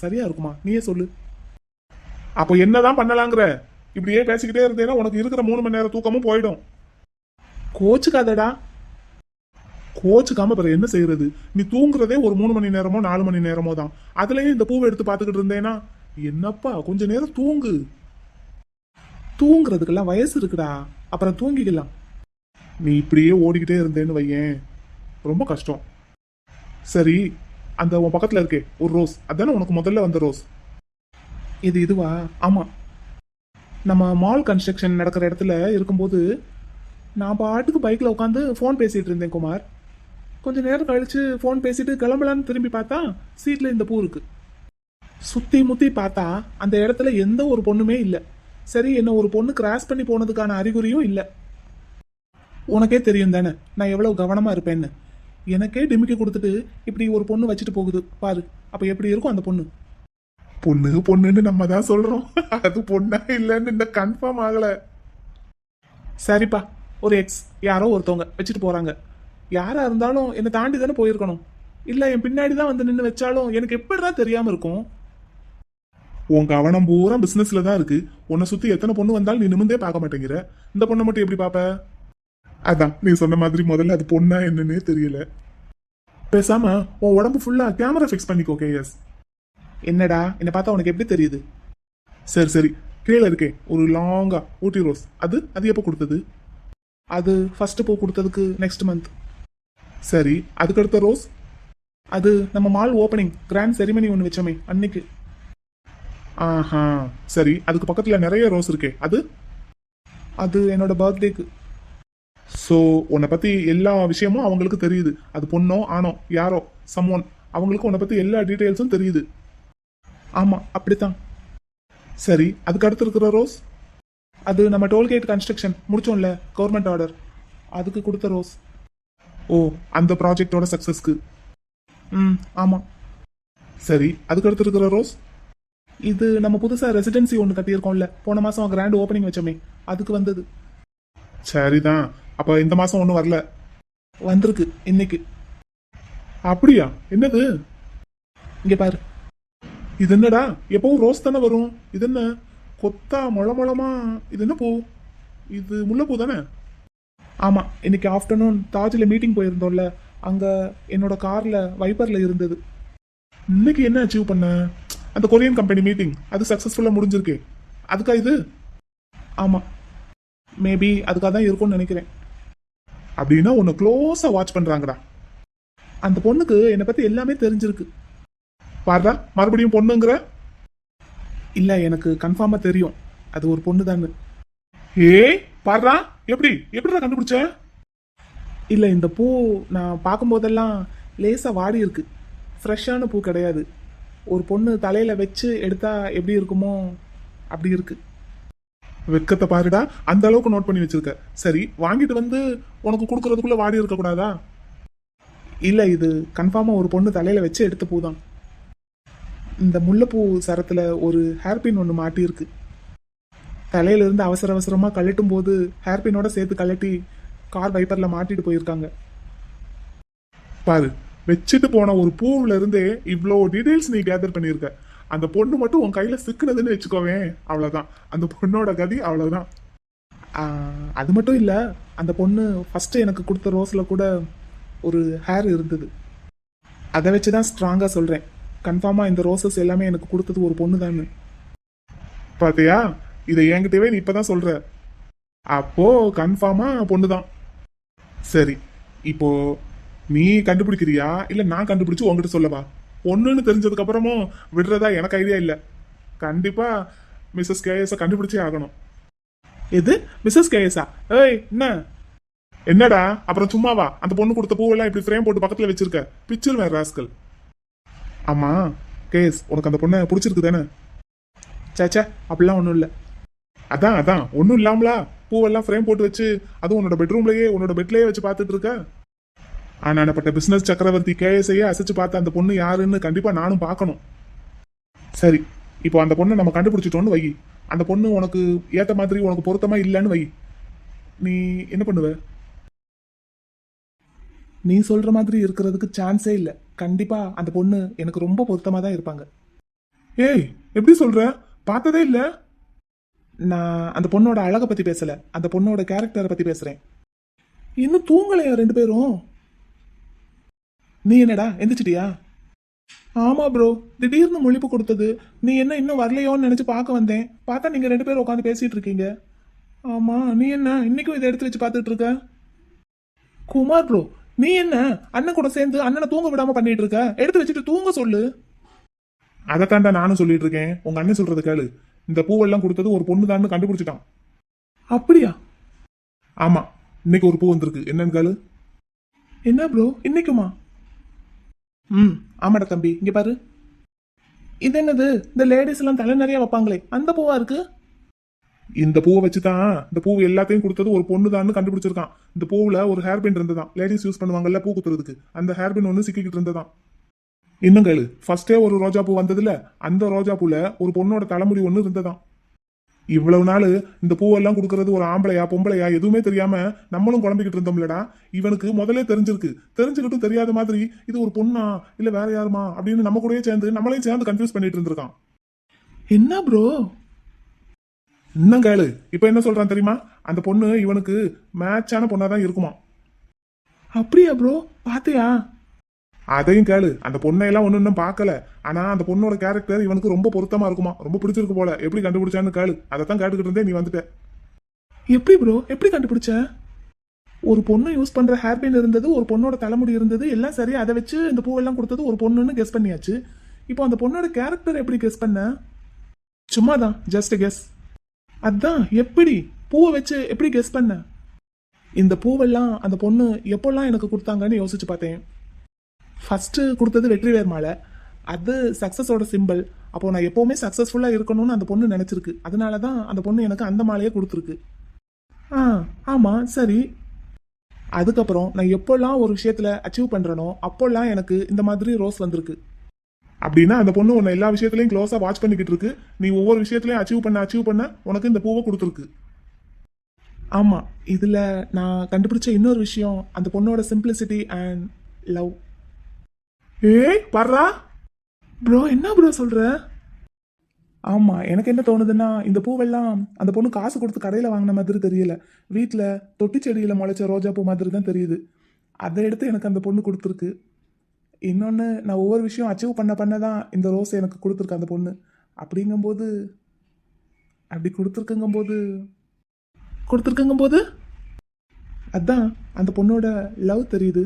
Speaker 4: சரியா இருக்குமா? நீயே சொல்லு.
Speaker 3: அப்போ என்னதான் பண்ணலாங்கிற? இப்படியே பேசிக்கிட்டே இருந்தேன்னா உனக்கு இருக்கிற மூணு மணி நேரம் தூக்கமும் போயிடும்.
Speaker 4: கோச்சுக்காதடா.
Speaker 3: கோச்சுக்காம பிறகு என்ன செய்யறது? நீ தூங்குறதே ஒரு மூணு மணி நேரமோ நாலு மணி நேரமோ தான். அதுலயும் இந்த பூவை எடுத்து பார்த்துக்கிட்டு இருந்தேன்னா என்னப்பா கொஞ்ச நேரம் தூங்கு.
Speaker 4: தூங்குறதுக்கெல்லாம் வயசு இருக்குடா. அப்புறம் தூங்கிக்கலாம்.
Speaker 3: நீ இப்படியே ஓடிக்கிட்டே இருந்தேன்னு வையேன். ரொம்ப கஷ்டம். சரி அந்த உன் பக்கத்தில் இருக்கே ஒரு ரோஸ். அதானே உனக்கு முதல்ல வந்த ரோஸ்?
Speaker 4: இது இதுவா? ஆமாம் நம்ம மால் கன்ஸ்ட்ரக்ஷன் நடக்கிற இடத்துல இருக்கும்போது நான் பாட்டுக்கு பைக்கில் உட்காந்து ஃபோன் பேசிகிட்டு இருந்தேன் குமார். கொஞ்சம் நேரம் கழித்து ஃபோன் பேசிட்டு கிளம்பலான்னு திரும்பி பார்த்தா சீட்டில் இந்த பூ இருக்குது சுற்றி முற்றி பார்த்தா அந்த இடத்துல எந்த ஒரு பொண்ணுமே இல்லை. சரி என்ன ஒரு பொண்ணு கிராஸ் பண்ணி போனதுக்கான அறிகுறியும் இல்லை. உனக்கே தெரியும் தானே? நான் எவ்வளோ கவனமாக இருப்பேன்னு. எனக்கே டிமிக்கி கொடுத்துட்டு இப்படி ஒரு பொண்ணு வச்சுட்டு போகுது. பாரு அப்போ எப்படி இருக்கும் அந்த பொண்ணு?
Speaker 3: பொண்ணு பொண்ணுன்னு நம்ம தான் சொல்கிறோம் அது பொண்ணா இல்லைன்னு இந்த கன்ஃபார்ம் ஆகலை.
Speaker 4: சரிப்பா ஒரு எக்ஸ் யாரோ ஒருத்தவங்க வச்சுட்டு போகிறாங்க யாராக இருந்தாலும் என்னை தாண்டி தானே போயிருக்கணும். இல்லை என் பின்னாடி தான் வந்து நின்று வச்சாலும் எனக்கு எப்படிதான் தெரியாமல் இருக்கும்?
Speaker 3: உன் கவனம் பூரா பிஸ்னஸில் தான் இருக்குது உன்னை சுற்றி எத்தனை பொண்ணு வந்தாலும் நீ நிமிந்தே பார்க்க மாட்டேங்கிற. இந்த பொண்ணை மட்டும் எப்படி பாப்ப அதான் நீ சொன்ன மாதிரி முதல்ல அது பொண்ணா என்னன்னே தெரியல. பேசாம உன் உடம்பு ஃபுல்லா கேமரா ஃபிக்ஸ் பண்ணிக்கோ கேஎஸ்
Speaker 4: என்னடா என்னை பார்த்தா உனக்கு எப்படி தெரியுது?
Speaker 3: சரி சரி. கீழே இருக்கே ஒரு லாங்கா ஊட்டி ரோஸ். அது அது எப்போ கொடுத்தது?
Speaker 4: அது ஃபர்ஸ்ட் பூ கொடுத்ததுக்கு நெக்ஸ்ட் மந்த்
Speaker 3: சரி அதுக்கடுத்த ரோஸ்?
Speaker 4: அது நம்ம மால் ஓப்பனிங் கிராண்ட் செரிமனி ஒன்று வச்சோமே அன்னைக்கு.
Speaker 3: ஆஹா சரி அதுக்கு பக்கத்தில் நிறைய ரோஸ் இருக்கே அது?
Speaker 4: அது என்னோட பர்த்டேக்கு
Speaker 3: ஸோ உன்னை பற்றி எல்லா விஷயமும் அவங்களுக்கு தெரியுது. அது பொண்ணோ ஆணோ யாரோ சம்மோன் அவங்களுக்கு உன்னை பற்றி எல்லா டீட்டெயில்ஸும் தெரியுது.
Speaker 4: ஆமாம் அப்படித்தான்.
Speaker 3: சரி அதுக்கு அடுத்து இருக்கிற ரோஸ்
Speaker 4: அது நம்ம டோல்கேட் கன்ஸ்ட்ரக்ஷன் முடிச்சோம்ல கவர்மெண்ட் ஆர்டர் அதுக்கு கொடுத்த ரோஸ்
Speaker 3: ஓ அந்த ப்ராஜெக்டோட சக்ஸஸ்க்கு
Speaker 4: ம் ஆமாம்
Speaker 3: சரி அதுக்கு அடுத்து இருக்கிற ரோஸ்
Speaker 4: இது நம்ம புதுசாக ரெசிடென்சி ஒன்று கட்டியிருக்கோம்ல. போன மாதம் கிராண்ட் ஓப்பனிங் வச்சோமே அதுக்கு வந்தது.
Speaker 3: சரிதான். அப்ப இந்த மாசம் ஒன்றும் வரல.
Speaker 4: வந்திருக்கு இன்னைக்கு.
Speaker 3: அப்படியா? என்னது?
Speaker 4: இங்க பாரு.
Speaker 3: இது என்னடா? எப்பவும் ரோஸ் தானே வரும்? இது என்ன? கொத்தா முள முளமா? இது என்ன பூ? இது முல்லைப்பூ தானே?
Speaker 4: ஆமா இன்னைக்கு ஆஃப்டர்நூன் தாஜில் மீட்டிங் போயிருந்தோம்ல. அங்க என்னோட கார்ல வைப்பர்ல இருந்தது.
Speaker 3: இன்னைக்கு என்ன அச்சீவ் பண்ண? அந்த கொரியன் கம்பெனி மீட்டிங் அது சக்ஸஸ்ஃபுல்லாக முடிஞ்சிருக்கு. அதுக்கா இது?
Speaker 4: ஆமாம் மேபி அதுக்காக தான் இருக்கும்னு நினைக்கிறேன்.
Speaker 3: அப்படின்னா உன்னை க்ளோஸாக வாட்ச் பண்ணுறாங்கடா
Speaker 4: அந்த பொண்ணுக்கு என்னை பற்றி எல்லாமே தெரிஞ்சிருக்கு.
Speaker 3: பாருடா மறுபடியும் பொண்ணுங்கிற?
Speaker 4: இல்லை எனக்கு கன்ஃபார்மாக தெரியும். அது ஒரு பொண்ணு தாங்க
Speaker 3: ஏய் பாருடா எப்படி எப்படிடா கண்டுபிடிச்ச?
Speaker 4: இல்லை இந்த பூ நான் பார்க்கும்போதெல்லாம் லேசாக வாடி இருக்கு. ஃப்ரெஷ்ஷான பூ கிடையாது. ஒரு பொண்ணு தலையில் வச்சு எடுத்தா எப்படி இருக்குமோ அப்படி இருக்கு.
Speaker 3: வெக்கத்தை பாருடா அந்த அளவுக்கு நோட் பண்ணி வச்சிருக்க. சரி வாங்கிட்டு வந்து உனக்கு கொடுக்கறதுக்குள்ள வாடி இருக்க கூடாதா?
Speaker 4: இல்லை இது கன்ஃபார்மாக ஒரு பொண்ணு தலையில் வச்சு எடுத்த பூ தான் இந்த முல்லைப்பூ சரத்தில் ஒரு ஹேர்பின் ஒன்று மாட்டியிருக்கு. தலையிலிருந்து அவசர அவசரமாக கழட்டும் போது ஹேர்பினோட சேர்த்து கழட்டி கார் வைப்பரில் மாட்டிட்டு போயிருக்காங்க.
Speaker 3: பாரு வச்சுட்டு போன ஒரு பூவுல இருந்தே இவ்வளோ டீடைல்ஸ் நீ கேதர் பண்ணியிருக்க. அந்த பொண்ணு மட்டும் உன் கையில் சிக்குனதுன்னு வச்சுக்கோவேன் அவ்வளோதான் அந்த பொண்ணோட கதி
Speaker 4: அவ்வளோதான் அது மட்டும் இல்லை அந்த பொண்ணு ஃபஸ்ட்டு எனக்கு கொடுத்த ரோஸில் கூட ஒரு ஹேர் இருந்தது. அதை வச்சு தான் ஸ்ட்ராங்காக சொல்கிறேன் கன்ஃபார்மாக இந்த ரோசஸ் எல்லாமே எனக்கு கொடுத்தது ஒரு பொண்ணு தான்னு
Speaker 3: பார்த்தியா இதை என்கிட்டவே நீ இப்போ தான் சொல்கிற அப்போது அப்போ பொண்ணு தான் சரி இப்போ நீ கண்டுபிடிக்கிறியா? இல்லை நான் கண்டுபிடிச்சி உங்ககிட்ட சொல்லவா? ஒன்றுன்னு தெரிஞ்சதுக்கு அப்புறமும் விடுறதா எனக்கு ஐடியா இல்லை. கண்டிப்பா மிஸ்ஸஸ் கேஎஸ் கண்டுபிடிச்சே ஆகணும்.
Speaker 4: எது? மிஸ்ஸஸ் கேஎஸ்ஆ ஏய் என்ன?
Speaker 3: என்னடா? அப்புறம் சும்மாவா அந்த பொண்ணு கொடுத்த பூவெல்லாம் இப்படி ஃப்ரேம் போட்டு பக்கத்துல வச்சிருக்க. பிக்சர் வேற ராஸ்கல் ஆமா கேஎஸ் உனக்கு அந்த பொண்ணை பிடிச்சிருக்கு தானே?
Speaker 4: சேச்சா அப்படிலாம் ஒன்றும் இல்லை.
Speaker 3: அதான் அதான். ஒன்றும் இல்லாமலா பூவெல்லாம் ஃப்ரேம் போட்டு வச்சு அதுவும் உன்னோட பெட்ரூம்லயே உன்னோட பெட்லயே வச்சு பார்த்துட்டு இருக்க? ஆனானப்பட்ட பிசினஸ் சக்கரவர்த்தி கேஎஸ்ஐயே அசைச்சு பார்த்த அந்த பொண்ணு யாருன்னு கண்டிப்பா நானும் பார்க்கணும். சரி இப்போ அந்த பொண்ணை நம்ம கண்டுபிடிச்சிட்டோன்னு வை. அந்த பொண்ணு உனக்கு ஏற்ற மாதிரி உனக்கு பொருத்தமா இல்லைன்னு வை. நீ என்ன பண்ணுவ?
Speaker 4: நீ சொல்கிற மாதிரி இருக்கிறதுக்கு சான்ஸே இல்லை. கண்டிப்பாக அந்த பொண்ணு எனக்கு ரொம்ப பொருத்தமாக தான் இருப்பாங்க.
Speaker 3: ஏய் எப்படி சொல்ற? பார்த்ததே இல்லை.
Speaker 4: நான் அந்த பொண்ணோட அழகை பற்றி பேசலை. அந்த பொண்ணோட கேரக்டரை பற்றி பேசுகிறேன் இன்னும் தூங்கலையா ரெண்டு பேரும்? நீ என்னடா? எந்திரிச்சிட்டியா? ஆமா ப்ரோ திடீர்னு முழிப்பு கொடுத்தது. நீ என்ன இன்னும் வரலையோன்னு நினைச்சு பார்க்க வந்தேன். பார்த்தா நீங்க ரெண்டு பேரும் உட்காந்து பேசிட்டு இருக்கீங்க. ஆமா நீ என்ன? இன்னைக்கும் இதை எடுத்து வச்சு பார்த்துட்டு இருக்க? குமார் ப்ரோ நீ என்ன? அண்ணன் கூட சேர்ந்து அண்ணனை தூங்க விடாம பண்ணிட்டு இருக்க? எடுத்து வச்சுட்டு தூங்க சொல்லு.
Speaker 3: அதைத்தாண்டா நானும் சொல்லிட்டு இருக்கேன். உங்க அண்ணன் சொல்றது கேளு. இந்த பூவெல்லாம் கொடுத்தது ஒரு பொண்ணு தான் கண்டுபிடிச்சிட்டான்.
Speaker 4: அப்படியா?
Speaker 3: ஆமா. இன்னைக்கு ஒரு பூ வந்திருக்கு. என்னன்னு கேளு.
Speaker 4: என்ன ப்ரோ இன்னைக்குமா? ம் ஆமாடா தம்பி. இங்க பாரு. இது என்னது? இந்த லேடிஸ் எல்லாம் தலை நிறைய வைப்பாங்களே. அந்த பூவா இருக்கு?
Speaker 3: இந்த பூவை வச்சுதான் இந்த பூ எல்லாத்தையும் கொடுத்தது ஒரு பொண்ணு தான் கண்டுபிடிச்சிருக்கான். இந்த பூவில் ஒரு ஹேர் பின் இருந்ததான் லேடிஸ் யூஸ் பண்ணுவாங்கல்ல பூ குத்துறதுக்கு. அந்த ஹேர் பின் ஒன்று சிக்கிக்கிட்டு இருந்ததான் இன்னும் கேளு. ஃபர்ஸ்டே ஒரு ரோஜா பூ வந்ததுல அந்த ரோஜா பூல ஒரு பொண்ணோட தலைமுடி ஒன்று இருந்ததான் இவ்வளவு நாள் இந்த பூவெல்லாம் கொடுக்கறது ஒரு ஆம்பளையா பொம்பளையா எதுவுமே தெரியாம நம்மளும் குழம்பிக்கிட்டு இருந்தோம்லடா. இவனுக்கு முதல்ல தெரிஞ்சிருக்கு. தெரிஞ்சுக்கிட்டும் தெரியாத மாதிரி இது ஒரு பொண்ணா இல்ல வேற யாருமா அப்படின்னு நம்ம கூடயே சேர்ந்து நம்மளையும் சேர்ந்து கன்ஃபியூஸ் பண்ணிட்டு இருந்திருக்கான்.
Speaker 4: என்ன ப்ரோ
Speaker 3: இன்னும் கேளு. இப்ப என்ன சொல்றான் தெரியுமா? அந்த பொண்ணு இவனுக்கு மேட்சான பொண்ணா தான் இருக்குமா?
Speaker 4: அப்படியா ப்ரோ பாத்தியா?
Speaker 3: அதையும் கேளு. அந்த பொண்ணையெல்லாம் ஒன்றும் இன்னும் பார்க்கல. ஆனா அந்த பொண்ணோட கேரக்டர் இவனுக்கு ரொம்ப பொருத்தமா இருக்குமா? ரொம்ப பிடிச்சிருக்கு போல. எப்படி கண்டுபிடிச்சான்னு கேளு. தான் கேட்டுக்கிட்டு இருந்தே நீ வந்துட்ட.
Speaker 4: எப்படி ப்ரோ எப்படி கண்டுபிடிச்ச? ஒரு பொண்ணு யூஸ் பண்ற ஹேர் பின் இருந்தது ஒரு பொண்ணோட தலைமுடி இருந்தது எல்லாம் சரி அதை வச்சு இந்த பூவெல்லாம் கொடுத்தது ஒரு பொண்ணுன்னு கெஸ் பண்ணியாச்சு. இப்போ அந்த பொண்ணோட கேரக்டர் எப்படி கெஸ் பண்ண? சும்மா தான் ஜஸ்ட் கெஸ் அதான் எப்படி? பூவை வச்சு எப்படி கெஸ் பண்ண? இந்த பூவெல்லாம் அந்த பொண்ணு எப்போல்லாம் எனக்கு கொடுத்தாங்கன்னு யோசிச்சு பார்த்தேன். ஃபஸ்ட்டு கொடுத்தது வெற்றிவேர் மாலை அது சக்ஸஸோட சிம்பிள் அப்போ நான் எப்போவுமே சக்ஸஸ்ஃபுல்லாக இருக்கணும்னு அந்த பொண்ணு நினச்சிருக்கு. அதனால தான் அந்த பொண்ணு எனக்கு அந்த மாலையே கொடுத்துருக்கு. ஆ ஆமாம் சரி. அதுக்கப்புறம் நான் எப்போல்லாம் ஒரு விஷயத்தில் அச்சீவ் பண்ணுறனோ அப்போல்லாம் எனக்கு இந்த மாதிரி ரோஸ் வந்திருக்கு.
Speaker 3: அப்படின்னா அந்த பொண்ணு உன்னை எல்லா விஷயத்துலையும் க்ளோஸாக வாட்ச் பண்ணிக்கிட்டு இருக்கு. நீ ஒவ்வொரு விஷயத்துலையும் அச்சீவ் பண்ண அச்சீவ் பண்ண உனக்கு இந்த பூவை கொடுத்துருக்கு.
Speaker 4: ஆமாம் இதில் நான் கண்டுபிடிச்ச இன்னொரு விஷயம் அந்த பொண்ணோட சிம்பிளிசிட்டி அண்ட் லவ்
Speaker 3: ஏய் பர்றா.
Speaker 4: ப்ரோ என்ன ப்ரோ சொல்ற? ஆமா எனக்கு என்ன தோணுதுன்னா இந்த பூவெல்லாம் அந்த பொண்ணு காசு கொடுத்து கடையில் வாங்கின மாதிரி தெரியல. வீட்டில் தொட்டி செடியில் முளைச்ச ரோஜா பூ மாதிரி தான் தெரியுது. அதை எடுத்து எனக்கு அந்த பொண்ணு கொடுத்துருக்கு. இன்னொன்று நான் ஒவ்வொரு விஷயம் அச்சீவ் பண்ண பண்ண தான் இந்த ரோஸ் எனக்கு கொடுத்துருக்கு அந்த பொண்ணு. அப்படிங்கும்போது அப்படி கொடுத்துருக்குங்கும்போது கொடுத்துருக்குங்கும்போது அதான் அந்த பொண்ணோட லவ் தெரியுது.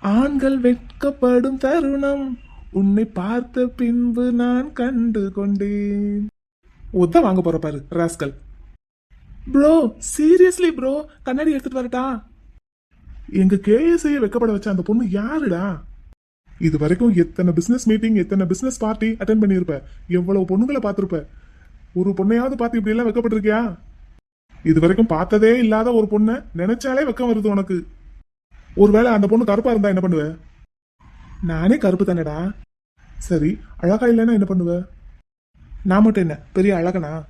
Speaker 4: ஆண்கள் வெட்கப்படும் தருணம். உன்னை பார்த்த பின்பு நான் கண்டு கொண்டேன். ஒத்த வாங்க போற பாரு ராஸ்கல். ப்ரோ சீரியஸ்லி ப்ரோ கண்ணாடி எடுத்துட்டு வரட்டா? எங்க கேஎஸ்ஐய வெக்கப்பட வச்ச அந்த பொண்ணு யாருடா? இது வரைக்கும் எத்தனை பிசினஸ் மீட்டிங் எத்தனை பிசினஸ் பார்ட்டி அட்டன் பண்ணியிருப்ப? எவ்வளவு பொண்ணுங்களை பார்த்துருப்ப? ஒரு பொண்ணையாவது பார்த்து இப்படி எல்லாம் வெக்கப்பட்டிருக்கியா? இது வரைக்கும் பார்த்ததே இல்லாத ஒரு பொண்ணை நினைச்சாலே வெக்கம் வருது உனக்கு. ஒருவேளை அந்த பொண்ணு கருப்பா இருந்தா என்ன பண்ணுவ? நானே கருப்பு தானேடா. சரி அழகா இல்லைன்னா என்ன பண்ணுவ? நான் மட்டும் என்ன பெரிய அழகனா?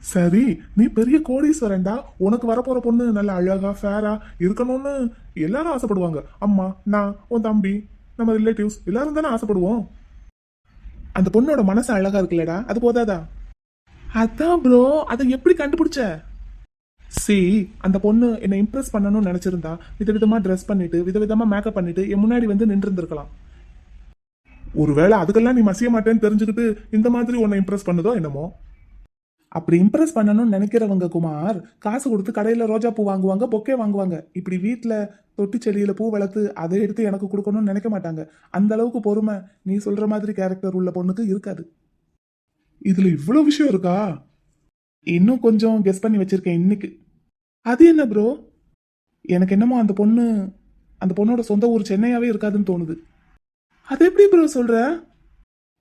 Speaker 4: சரி நீ பெரிய கோடீஸ்வரன்டா. உனக்கு வரப்போற பொண்ணு நல்ல அழகா ஃபேரா இருக்கணும்னு எல்லாரும் ஆசைப்படுவாங்க. அம்மா நான் உன் தம்பி நம்ம ரிலேட்டிவ்ஸ் எல்லாரும் தானே ஆசைப்படுவோம். அந்த பொண்ணோட மனசு அழகா இருக்குல்லடா. அது போதாதா? அதான் ப்ரோ அதை எப்படி கண்டுபிடிச்ச? சி அந்த பொண்ணு என்னை இம்ப்ரெஸ் பண்ணணும்னு நினைச்சிருந்தா விதவிதமாக ட்ரெஸ் பண்ணிட்டு விதவிதமாக மேக்கப் பண்ணிட்டு என் முன்னாடி வந்து நின்று இருந்திருக்கலாம் ஒருவேளை அதுக்கெல்லாம் நீ மசிய மாட்டேன்னு தெரிஞ்சுக்கிட்டு இந்த மாதிரி உன்னை இம்ப்ரெஸ் பண்ணுதோ என்னமோ? அப்படி இம்ப்ரெஸ் பண்ணணும்னு நினைக்கிறவங்க குமார் காசு கொடுத்து கடையில் ரோஜா பூ வாங்குவாங்க பொக்கே வாங்குவாங்க. இப்படி வீட்டில் தொட்டி செடியில் பூ வளர்த்து அதை எடுத்து எனக்கு கொடுக்கணும்னு நினைக்க மாட்டாங்க. அந்த அளவுக்கு பொறுமை நீ சொல்ற மாதிரி கேரக்டர் உள்ள பொண்ணுக்கு இருக்காது. இதுல இவ்வளவு விஷயம் இருக்கா? இன்னும் கொஞ்சம் கெஸ் பண்ணி வச்சிருக்கேன் இன்னைக்கு. அது என்ன ப்ரோ எனக்கு என்னமோ அந்த பொண்ணு அந்த பொண்ணோட சொந்த ஊர் சென்னையாவே இருக்காதுன்னு தோணுது. அது எப்படி ப்ரோ சொல்ற?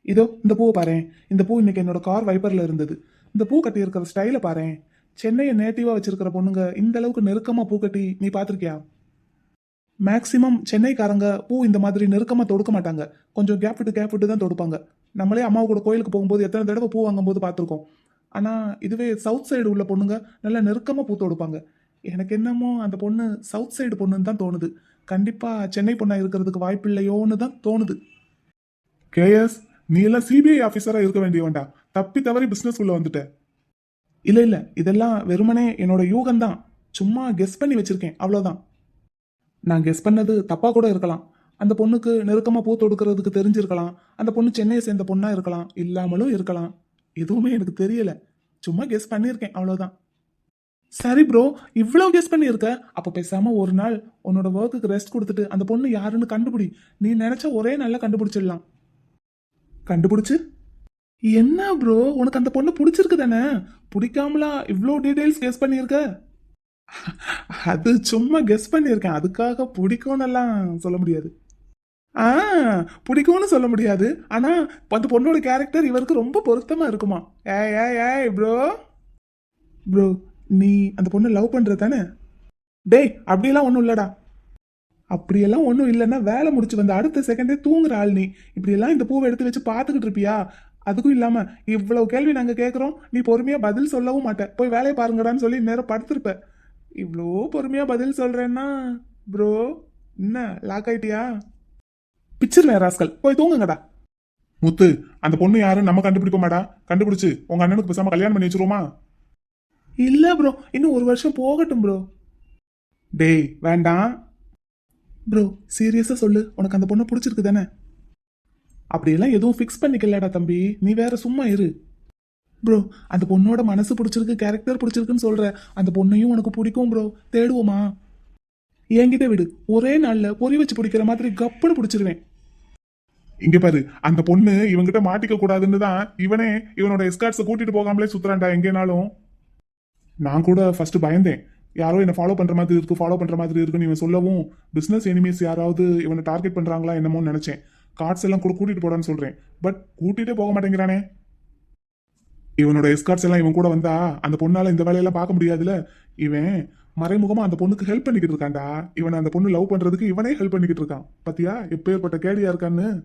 Speaker 4: இதோ இந்த பூவை பாரேன். இந்த பூ இன்னைக்கு என்னோட கார் வைப்பர்ல இருந்தது. இந்த பூ கட்டி இருக்கிற ஸ்டைலை பாரேன். சென்னையை நேட்டிவா வச்சிருக்கிற பொண்ணுங்க இந்த அளவுக்கு நெருக்கமா பூ கட்டி நீ பாத்திருக்கியா மேக்சிமம் சென்னைக்காரங்க பூ இந்த மாதிரி நெருக்கமாக தொடுக்க மாட்டாங்க. கொஞ்சம் கேப் விட்டு கேப் விட்டு தான் தொடுப்பாங்க. நம்மளே அம்மா கூட கோயிலுக்கு போகும்போது எத்தனை தடவை பூ வாங்கும்போது பார்த்துருக்கோம். ஆனால் இதுவே சவுத் சைடு உள்ள பொண்ணுங்க நல்லா நெருக்கமாக பூ தொடுப்பாங்க. எனக்கு என்னமோ அந்த பொண்ணு சவுத் சைடு பொண்ணுன்னு தான் தோணுது. கண்டிப்பாக சென்னை பொண்ணாக இருக்கிறதுக்கு வாய்ப்பு இல்லையோன்னு தான் தோணுது. கேஎஸ் நீ எல்லாம் சிபிஐ ஆஃபீஸராக இருக்க வேண்டியவன்டா. தப்பி தவறி பிஸ்னஸ் உள்ள வந்துட்ட. இல்லை இல்லை. இதெல்லாம் வெறுமனே என்னோட யூகம் தான் சும்மா கெஸ் பண்ணி வச்சிருக்கேன். அவ்வளோதான் நான் கெஸ் பண்ணது தப்பா கூட இருக்கலாம். அந்த பொண்ணுக்கு நெருக்கமா பூ தொடுக்கிறதுக்கு தெரிஞ்சிருக்கலாம். அந்த பொண்ணு சென்னையை சேர்ந்த பொண்ணா இருக்கலாம். இல்லாமலும் இருக்கலாம். எதுவுமே எனக்கு தெரியல. சும்மா கெஸ் பண்ணியிருக்கேன் அவ்வளவுதான். சரி ப்ரோ இவ்வளோ கெஸ் பண்ணியிருக்க? அப்போ பேசாம ஒரு நாள் உன்னோட ஒர்க்குக்கு ரெஸ்ட் கொடுத்துட்டு அந்த பொண்ணு யாருன்னு கண்டுபிடி. நீ நினைச்ச ஒரே நல்லா கண்டுபிடிச்சிடலாம். கண்டுபிடிச்சு? என்ன ப்ரோ உனக்கு அந்த பொண்ணு பிடிச்சிருக்கு தானே? பிடிக்காமலா இவ்வளோ டீடைல்ஸ் கெஸ் பண்ணியிருக்க? அது சும்மா கெஸ் பண்ணியிருக்கேன். அதுக்காக பிடிக்கும்னெல்லாம் சொல்ல முடியாது. ஆ பிடிக்கும்னு சொல்ல முடியாது. ஆனால் அந்த பொண்ணோட கேரக்டர் இவருக்கு ரொம்ப பொருத்தமாக இருக்குமா? ஏ ஏ ஏய் ப்ரோ ப்ரோ நீ அந்த பொண்ணை லவ் பண்ணுற தானே? டேய் அப்படியெல்லாம் ஒன்றும் இல்லைடா. அப்படியெல்லாம் ஒன்றும் இல்லைன்னா வேலை முடிச்சு வந்த அடுத்த செகண்டே தூங்குற ஆள் நீ. இப்படியெல்லாம் இந்த பூவை எடுத்து வச்சு பார்த்துக்கிட்டு இருப்பியா? அதுக்கும் இல்லாமல் இவ்வளோ கேள்வி நாங்கள் கேட்குறோம் நீ பொறுமையாக பதில் சொல்லவும் மாட்ட. போய் வேலையை பாருங்கடான்னு சொல்லி நேரம் படுத்திருப்பேன் இவ்வளோ பொறுமையாக பதில் சொல்கிறேன்னா ப்ரோ என்ன லாக் ஆயிட்டியா? பிச்சிருவேன் ராஸ்கல் போய் தூங்குங்கடா. முத்து அந்த பொண்ணு யாரும் நம்ம கண்டுபிடிப்போமாடா. கண்டுபிடிச்சு உங்க அண்ணனுக்கு பேசாம கல்யாணம் பண்ணி வச்சிருவோமா? இல்ல ப்ரோ இன்னும் ஒரு வருஷம் போகட்டும் ப்ரோ டேய் வேண்டாம். ப்ரோ சீரியஸா சொல்லு. உனக்கு அந்த பொண்ணு பிடிச்சிருக்கு தானே அப்படியெல்லாம் எதுவும் ஃபிக்ஸ் பண்ணிக்கலடா தம்பி. நீ வேற சும்மா இரு. ப்ரோ அந்த பொண்ணோட மனசு பிடிச்சிருக்கு கேரக்டர் பிடிச்சிருக்குன்னு சொல்கிற அந்த பொண்ணையும் உனக்கு பிடிக்கும் ப்ரோ தேடுவோமா? என்கிட்ட விடு. ஒரே நாளில் பொறி வச்சு பிடிக்கிற மாதிரி கப்புன்னு பிடிச்சிருவேன். இங்க பாரு அந்த பொண்ணு இவங்கிட்ட மாட்டிக்க கூடாதுன்னு தான் இவனே இவனோட எஸ்கார்ட்ஸை கூட்டிட்டு போகாமலே சுத்துறான்டா எங்கேனாலும். நான் கூட ஃபர்ஸ்ட் பயந்தேன். யாரோ என்னை ஃபாலோ பண்ற மாதிரி இருக்கு ஃபாலோ பண்ற மாதிரி இருக்குன்னு இவன் சொல்லவும் பிசினஸ் எனிமீஸ் யாராவது இவனை டார்கெட் பண்றாங்களா என்னமோன்னு நினைச்சேன். கார்ட்ஸ் எல்லாம் கூட கூட்டிட்டு போடான்னு சொல்றேன். பட் கூட்டிட்டே போக மாட்டேங்கிறானே. இவனோட எஸ்கார்ட்ஸ் எல்லாம் இவன் கூட வந்தா அந்த பொண்ணால இந்த வேலையெல்லாம் பார்க்க முடியாதுல இவன் மறைமுகமா அந்த பொண்ணுக்கு ஹெல்ப் பண்ணிக்கிட்டு இருக்கான்டா. இவனை அந்த பொண்ணு லவ் பண்றதுக்கு இவனே ஹெல்ப் பண்ணிக்கிட்டு இருக்கான். பத்தியா? எப்பேற்பட்ட கேடியா இருக்கான்னு.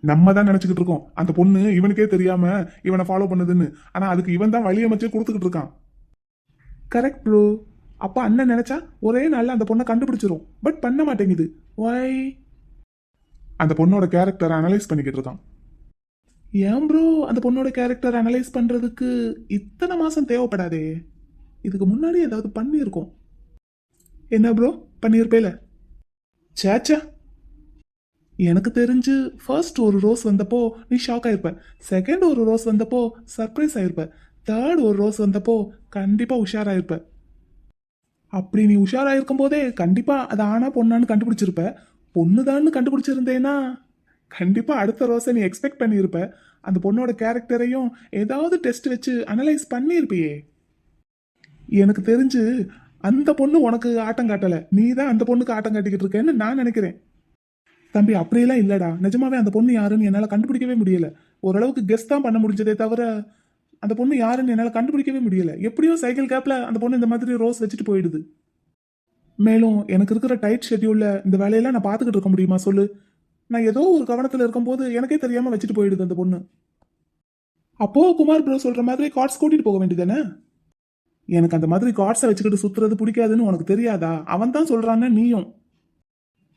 Speaker 4: நம்ம தான் நினைச்சுக்கிட்டு இருக்கோம். அந்த பொண்ணு இவனுக்கே தெரியாம இவனை ஃபாலோ பண்ணுதுன்னு. ஆனா அதுக்கு இவன் தான் வழியமைச்சே கொடுத்துக்கிட்டு இருக்கான். கரெக்ட் ப்ரோ அப்பா அண்ணன் நினைச்சா ஒரே நாள்ல அந்த பொண்ணை கண்டுபிடிச்சிரும். பட் பண்ண மாட்டேங்குது. ஒய் அந்த பொண்ணோட கேரக்டர் அனலைஸ் பண்ணிக்கிட்டு இருக்கான். ஏன் ப்ரோ அந்த பொண்ணோட கேரக்டர் அனலைஸ் பண்ணுறதுக்கு இத்தனை மாதம் தேவைப்படாதே. இதுக்கு முன்னாடி ஏதாவது பண்ணியிருக்கோம். என்ன ப்ரோ பண்ணியிருப்பேல? சேச்சா எனக்கு தெரிஞ்சு ஃபர்ஸ்ட் ஒரு ரோஸ் வந்தப்போ நீ ஷாக் ஆயிருப்ப. செகண்ட் ஒரு ரோஸ் வந்தப்போ சர்ப்ரைஸ் ஆயிருப்ப. தேர்ட் ஒரு ரோஸ் வந்தப்போ கண்டிப்பாக உஷாராயிருப்ப. அப்படி நீ உஷாராயிருக்கும் போதே கண்டிப்பாக அது ஆனா பொண்ணான்னு கண்டுபிடிச்சிருப்ப. பொண்ணுதான்னு கண்டுபிடிச்சிருந்தேன்னா கண்டிப்பாக அடுத்த ரோஸை நீ எக்ஸ்பெக்ட் பண்ணியிருப்ப. அந்த பொண்ணோட கேரக்டரையும் ஏதாவது டெஸ்ட் வச்சு அனலைஸ் பண்ணியிருப்பியே. எனக்கு தெரிஞ்சு அந்த பொண்ணு உனக்கு ஆட்டம் காட்டலை. நீ தான் அந்த பொண்ணுக்கு ஆட்டம் காட்டிக்கிட்டு இருக்கேன்னு நான் நினைக்கிறேன். தம்பி அப்படியெல்லாம் இல்லைடா. நிஜமாவே அந்த பொண்ணு யாருன்னு என்னால் கண்டுபிடிக்கவே முடியல. ஓரளவுக்கு கெஸ் தான் பண்ண முடிஞ்சதே தவிர அந்த பொண்ணு யாருன்னு என்னால் கண்டுபிடிக்கவே முடியல. எப்படியோ சைக்கிள் கேப்பில் அந்த பொண்ணு இந்த மாதிரி ரோஸ் வச்சுட்டு போயிடுது. மேலும் எனக்கு இருக்கிற டைட் ஷெட்யூல்ல இந்த வேலையெல்லாம் நான் பார்த்துக்கிட்டு இருக்க முடியுமா? சொல்லு. நான் ஏதோ ஒரு கவனத்தில் இருக்கும்போது எனக்கே தெரியாமல் வச்சுட்டு போயிடுது அந்த பொண்ணு. அப்போ குமார் ப்ரோ சொல்ற மாதிரி கார்ட்ஸ் கூட்டிட்டு போக வேண்டியதானே எனக்கு அந்த மாதிரி கார்ட்ஸை வச்சுக்கிட்டு சுத்துறது பிடிக்காதுன்னு உனக்கு தெரியாதா? அவன் தான் சொல்றான்னு நீயும்.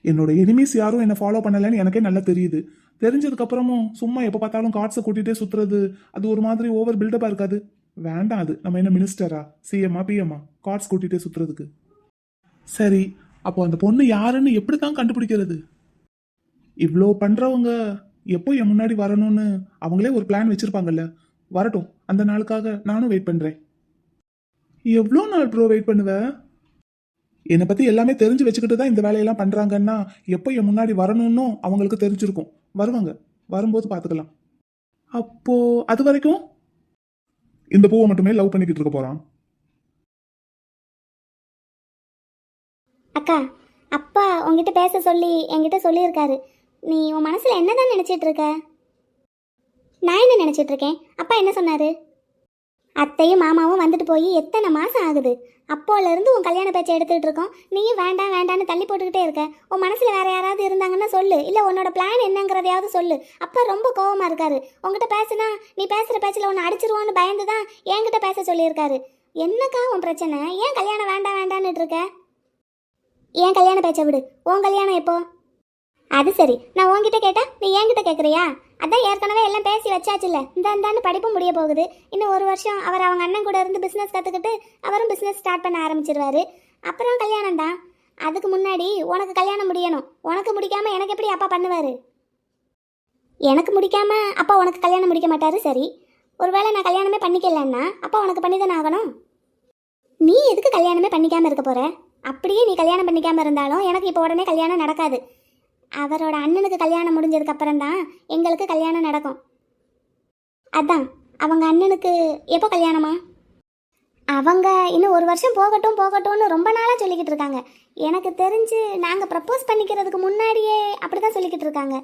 Speaker 4: என்னோட எனிமீஸ் யாரும் என்னை ஃபாலோ பண்ணலன்னு எனக்கே நல்லா தெரியுது. தெரிஞ்சதுக்கப்புறமும் சும்மா எப்போ பார்த்தாலும் கார்ட்ஸை கூட்டிகிட்டே சுற்றுறது அது ஒரு மாதிரி ஓவர் பில்டப்பாக இருக்காது. வேண்டாம் அது. நம்ம என்ன மினிஸ்டரா சிஎம்மா பிஎம்மா கார்ட்ஸ் கூட்டிகிட்டே சுற்றுறதுக்கு சரி அப்போ அந்த பொண்ணு யாருன்னு எப்படி தான் கண்டுபிடிக்கிறது? இவ்வளோ பண்ணுறவங்க எப்போ என் முன்னாடி வரணும்னு அவங்களே ஒரு பிளான் வச்சுருப்பாங்கல்ல? வரட்டும் அந்த நாளுக்காக நானும் வெயிட் பண்ணுறேன் எவ்வளோ நாள் ப்ரோ வெயிட் பண்ணுவேன் என்னை பற்றி எல்லாமே தெரிஞ்சு வச்சுக்கிட்டு தான் இந்த வேலையெல்லாம் பண்ணுறாங்கன்னா எப்போ என் முன்னாடி வரணும்னும் அவங்களுக்கு தெரிஞ்சிருக்கும். வருவாங்க வரும்போது பார்த்துக்கலாம் அப்போது அது வரைக்கும் இந்த பூவை மட்டுமே லவ் பண்ணிக்கிட்டு இருக்க போகிறான்
Speaker 2: அக்கா அப்பா உங்ககிட்ட பேச சொல்லி என்கிட்ட சொல்லியிருக்காரு. நீ உன் மனசில் என்னதான் நினச்சிட்டு இருக்க நான் என்ன நினச்சிட்டு இருக்கேன் அப்பா என்ன சொன்னார்? அத்தையும் மாமாவும் வந்துட்டு போய் எத்தனை மாதம் ஆகுது? அப்போலேருந்து உன் கல்யாண பேச்சை எடுத்துகிட்டு இருக்கோம் நீயும் வேண்டாம் வேண்டான்னு தள்ளி போட்டுக்கிட்டே இருக்க. உன் மனசில் வேறு யாராவது இருந்தாங்கன்னா சொல்லு. இல்லை உன்னோட பிளான் என்னங்கிறதையாவது சொல்லு. அப்பா ரொம்ப கோவமாக இருக்காரு. உங்ககிட்ட பேசுனா நீ பேசுகிற பேச்சில் உன்னை அடிச்சிருவோன்னு பயந்து தான் என்கிட்ட பேச சொல்லியிருக்காரு. என்னக்கா உன் பிரச்சனை? ஏன் கல்யாணம் வேண்டாம் வேண்டான்னு இருக்க? ஏன் கல்யாண பேச்சை விடு. உன் கல்யாணம் எப்போ? அது சரி. நான் உன்கிட்ட கேட்டா நீ என்கிட்ட கேட்குறியா அதான் ஏற்கனவே எல்லாம் பேசி வச்சாச்சுல்ல. இந்த இந்தாண்டு படிப்பும் முடிய போகுது. இன்னும் ஒரு வருஷம் அவர் அவங்க அண்ணன் கூட இருந்து பிஸ்னஸ் கற்றுக்கிட்டு அவரும் பிஸ்னஸ் ஸ்டார்ட் பண்ண ஆரம்பிச்சிருவாரு. அப்புறம் கல்யாணம் தான். அதுக்கு முன்னாடி உனக்கு கல்யாணம் முடியணும். உனக்கு முடிக்காமல் எனக்கு எப்படி அப்பா பண்ணுவார்? எனக்கு முடிக்காமல் அப்பா உனக்கு கல்யாணம் முடிக்க மாட்டாரு சரி. ஒருவேளை நான் கல்யாணமே பண்ணிக்கலன்னா அப்பா உனக்கு பண்ணி தானே ஆகணும்? நீ எதுக்கு கல்யாணமே பண்ணிக்காமல் இருக்க போகிற அப்படியே நீ கல்யாணம் பண்ணிக்காமல் இருந்தாலும் எனக்கு இப்போ உடனே கல்யாணம் நடக்காது. அவரோட அண்ணனுக்கு கல்யாணம் முடிஞ்சதுக்கு அப்புறம் தான் எங்களுக்கு கல்யாணம் நடக்கும். அதான் அவங்க அண்ணனுக்கு எப்போ கல்யாணமா? அவங்க இன்னும் ஒரு வருஷம் போகட்டும் போகட்டும்னு ரொம்ப நாளாக சொல்லிக்கிட்டு இருக்காங்க. எனக்கு தெரிஞ்சு நாங்கள் ப்ரப்போஸ் பண்ணிக்கிறதுக்கு முன்னாடியே அப்படி தான் சொல்லிக்கிட்டு இருக்காங்க.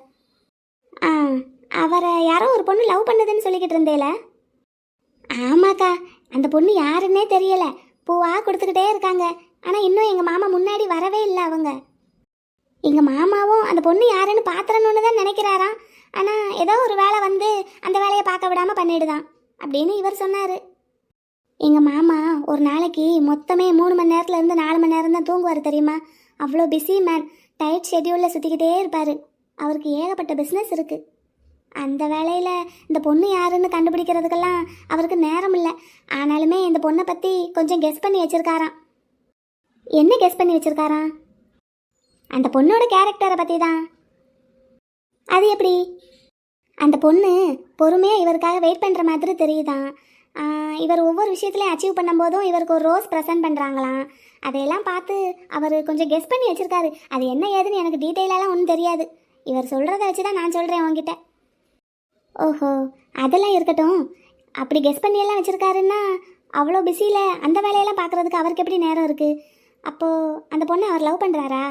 Speaker 2: ஆ அவரை யாரோ ஒரு பொண்ணு லவ் பண்ணுதுன்னு சொல்லிக்கிட்டு இருந்தேல? ஆமாக்கா அந்த பொண்ணு யாருன்னே தெரியல. பூவா கொடுத்துக்கிட்டே இருக்காங்க. ஆனால் இன்னும் எங்கள் மாமா முன்னாடி வரவே இல்லை அவங்க. எங்கள் மாமாவும் அந்த பொண்ணு யாருன்னு பாத்திரணும்னு தான் நினைக்கிறாராம். ஆனால் ஏதோ ஒரு வேலை வந்து அந்த வேலையை பார்க்க விடாமல் பண்ணிடுதான் அப்படின்னு இவர் சொன்னார். எங்கள் மாமா ஒரு நாளைக்கு மொத்தமே மூணு மணி நேரத்துல இருந்து நாலு மணி நேரம் தான் தூங்குவார் தெரியுமா? அவ்வளோ பிஸி மேன் டைட் ஷெட்யூலில் சுற்றிக்கிட்டே இருப்பார். அவருக்கு ஏகப்பட்ட பிஸ்னஸ் இருக்குது அந்த வேலையில் இந்த பொண்ணு யாருன்னு கண்டுபிடிக்கிறதுக்கெல்லாம் அவருக்கு நேரம் இல்லை. ஆனாலுமே இந்த பொண்ணை பற்றி கொஞ்சம் கெஸ் பண்ணி வச்சிருக்காராம். என்ன கெஸ் பண்ணி வச்சுருக்காராம்? அந்த பொண்ணோட கேரக்டரை பற்றி தான் அது எப்படி? அந்த பொண்ணு பொறுமையாக இவருக்காக வெயிட் பண்ணுற மாதிரி தெரியுதான் இவர் ஒவ்வொரு விஷயத்துலையும் அச்சீவ் பண்ணும்போதும் இவருக்கு ஒரு ரோஸ் ப்ரெசென்ட் பண்ணுறாங்களாம் அதையெல்லாம் பார்த்து அவர் கொஞ்சம் கெஸ் பண்ணி வச்சுருக்காரு. அது என்ன ஏதுன்னு எனக்கு டீட்டெயிலெலாம் ஒன்றும் தெரியாது. இவர் சொல்கிறத வச்சு தான் நான் சொல்கிறேன் உங்ககிட்ட ஓஹோ அதெல்லாம் இருக்கட்டும். அப்படி கெஸ் பண்ணியெல்லாம் வச்சுருக்காருன்னா அவ்வளோ பிஸியில் அந்த வேலையெல்லாம் பார்க்குறதுக்கு அவருக்கு எப்படி நேரம் இருக்குது அப்போது அந்த பொண்ணை அவர் லவ் பண்ணுறாரா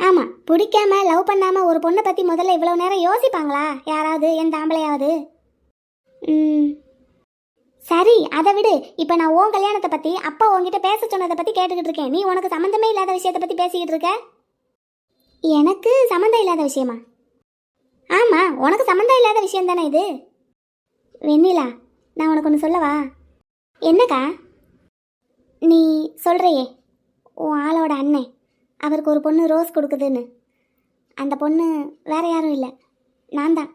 Speaker 2: ஆமாம் பிடிக்காம லவ் பண்ணாமல் ஒரு பொண்ணை பற்றி முதல்ல இவ்வளோ நேரம் யோசிப்பாங்களா? யாராவது? எந்த ஆம்பளையாவது ம். சரி அதை விடு. இப்போ நான் உன் கல்யாணத்தை பற்றி அப்பா உங்ககிட்ட பேச சொன்னதை பற்றி கேட்டுக்கிட்டு இருக்கேன். நீ உனக்கு சம்மந்தமே இல்லாத விஷயத்தை பற்றி பேசிக்கிட்டு இருக்க? எனக்கு சம்மந்தம் இல்லாத விஷயமா? ஆமாம் உனக்கு சம்மந்தம் இல்லாத விஷயம் தானே இது? வெண்ணிலா நான் உனக்கு ஒன்று சொல்லவா? என்னக்கா? நீ சொல்கிறையே உன் ஆளோட அண்ணன். அவருக்கு ஒரு பொண்ணு ரோஸ் கொடுக்குதுன்னு. அந்த பொண்ணு வேற யாரும் இல்லை. நான் தான்.